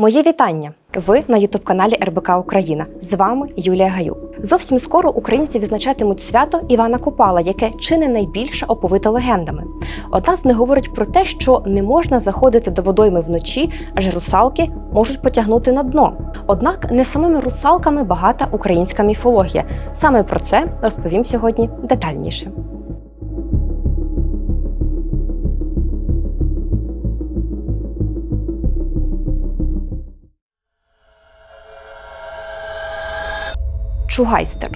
Моє вітання! Ви на ютуб-каналі РБК Україна. З вами Юлія Гаюк. Зовсім скоро українці відзначатимуть свято Івана Купала, яке чи не найбільше оповите легендами. Одна з них говорить про те, що не можна заходити до водойми вночі, аж русалки можуть потягнути на дно. Однак не самими русалками багата українська міфологія. Саме про це розповім сьогодні детальніше. Чугайстер.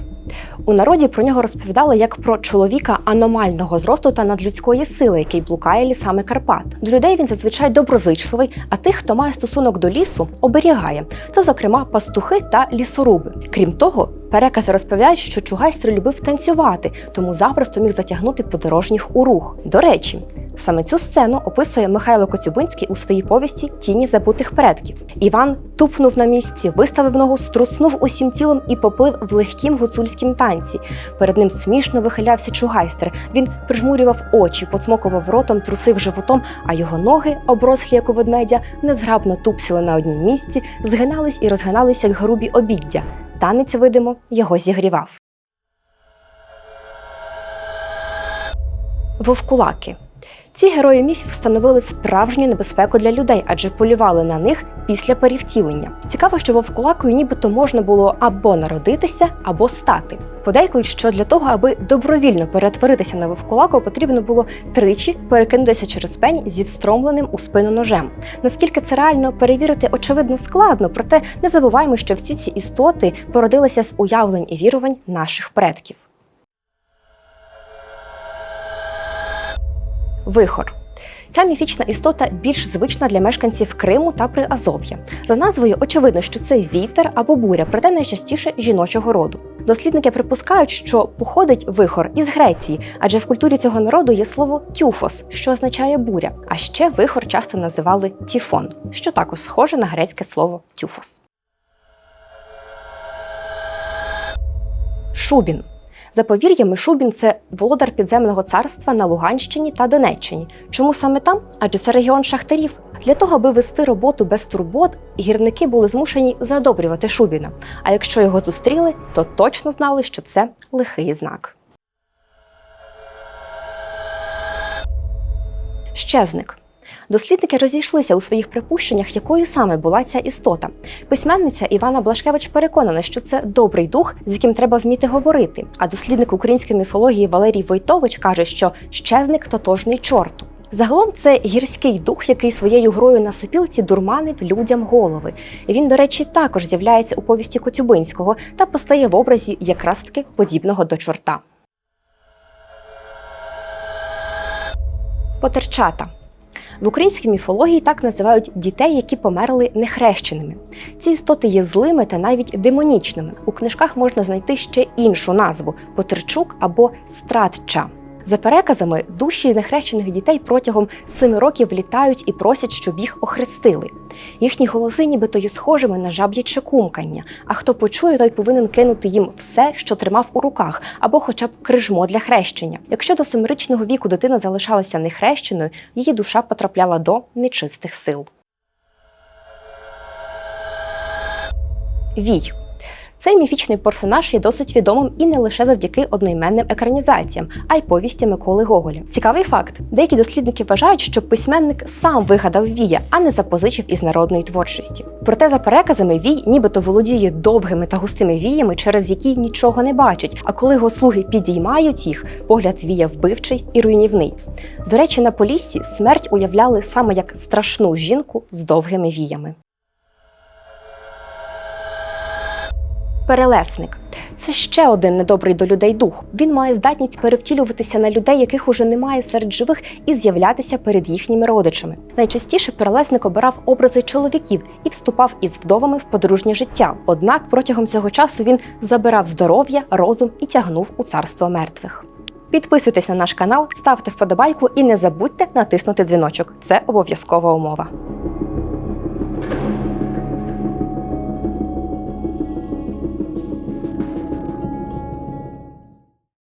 У народі про нього розповідали як про чоловіка аномального зросту та надлюдської сили, який блукає лісами Карпат. До людей він зазвичай доброзичливий, а тих, хто має стосунок до лісу, оберігає. Це, зокрема, пастухи та лісоруби. Крім того, перекази розповідають, що Чугайстер любив танцювати, тому запросто міг затягнути подорожніх у рух. До речі, Саме цю сцену описує Михайло Коцюбинський у своїй повісті Тіні забутих предків. Іван тупнув на місці, виставив ногу, струцнув усім тілом і поплив в легкім гуцульськім танці. Перед ним смішно вихилявся чугайстер. Він прижмурював очі, поцмокував ротом, трусив животом, а його ноги, оброслі як у ведмедя, незграбно тупсіли на однім місці, згинались і розгиналися як грубі обіддя. Танець, видимо, його зігрівав. Вовкулаки ці герої міфів становили справжню небезпеку для людей, адже полювали на них після перівтілення. Цікаво, що вовкулакою нібито можна було або народитися, або стати. Подейкують, що для того, аби добровільно перетворитися на вовкулаку, потрібно було тричі перекинутися через пень зі встромленим у спину ножем. Наскільки це реально перевірити, очевидно, складно, проте не забуваємо, що всі ці істоти породилися з уявлень і вірувань наших предків. Вихор. Ця міфічна істота більш звична для мешканців Криму та Приазов'я. За назвою очевидно, що це вітер або буря, проте найчастіше жіночого роду. Дослідники припускають, що походить вихор із Греції, адже в культурі цього народу є слово тюфос, що означає буря. А ще вихор часто називали тіфон, що також схоже на грецьке слово тюфос. Шубін за повір'ями, Шубін це володар підземного царства на Луганщині та Донеччині. Чому саме там? Адже це регіон шахтарів. Для того, аби вести роботу без турбот, гірники були змушені задобрювати Шубіна. А якщо його зустріли, то точно знали, що це лихий знак. Щезник. Дослідники розійшлися у своїх припущеннях, якою саме була ця істота. Письменниця Івана Блашкевич переконана, що це добрий дух, з яким треба вміти говорити. А дослідник української міфології Валерій Войтович каже, що щезник тотожний чорту. Загалом це гірський дух, який своєю грою на сопілці дурманив людям голови. Він, до речі, також з'являється у повісті Коцюбинського та постає в образі якраз таки подібного до чорта. Потерчата в українській міфології так називають дітей, які померли нехрещеними. Ці істоти є злими та навіть демонічними. У книжках можна знайти ще іншу назву потерчук або стратча. За переказами, душі нехрещених дітей протягом семи років літають і просять, щоб їх охрестили. Їхні голоси нібито є схожими на жаб'яче кумкання, а хто почує, той повинен кинути їм все, що тримав у руках, або хоча б крижмо для хрещення. Якщо до семирічного віку дитина залишалася нехрещеною, її душа потрапляла до нечистих сил. Вій цей міфічний персонаж є досить відомим і не лише завдяки одноіменним екранізаціям, а й повісті Миколи Гоголя. Цікавий факт: деякі дослідники вважають, що письменник сам вигадав вія, а не запозичив із народної творчості. Проте, за переказами, вій нібито володіє довгими та густими віями, через які нічого не бачить. А коли його слуги підіймають їх, погляд вія вбивчий і руйнівний. До речі, на поліссі смерть уявляли саме як страшну жінку з довгими віями. Перелесник це ще один недобрий до людей дух. Він має здатність перевтілюватися на людей, яких уже немає серед живих, і з'являтися перед їхніми родичами. Найчастіше перелесник обирав образи чоловіків і вступав із вдовами в подружнє життя. Однак протягом цього часу він забирав здоров'я, розум і тягнув у царство мертвих. Підписуйтесь на наш канал, ставте вподобайку і не забудьте натиснути дзвіночок. Це обов'язкова умова.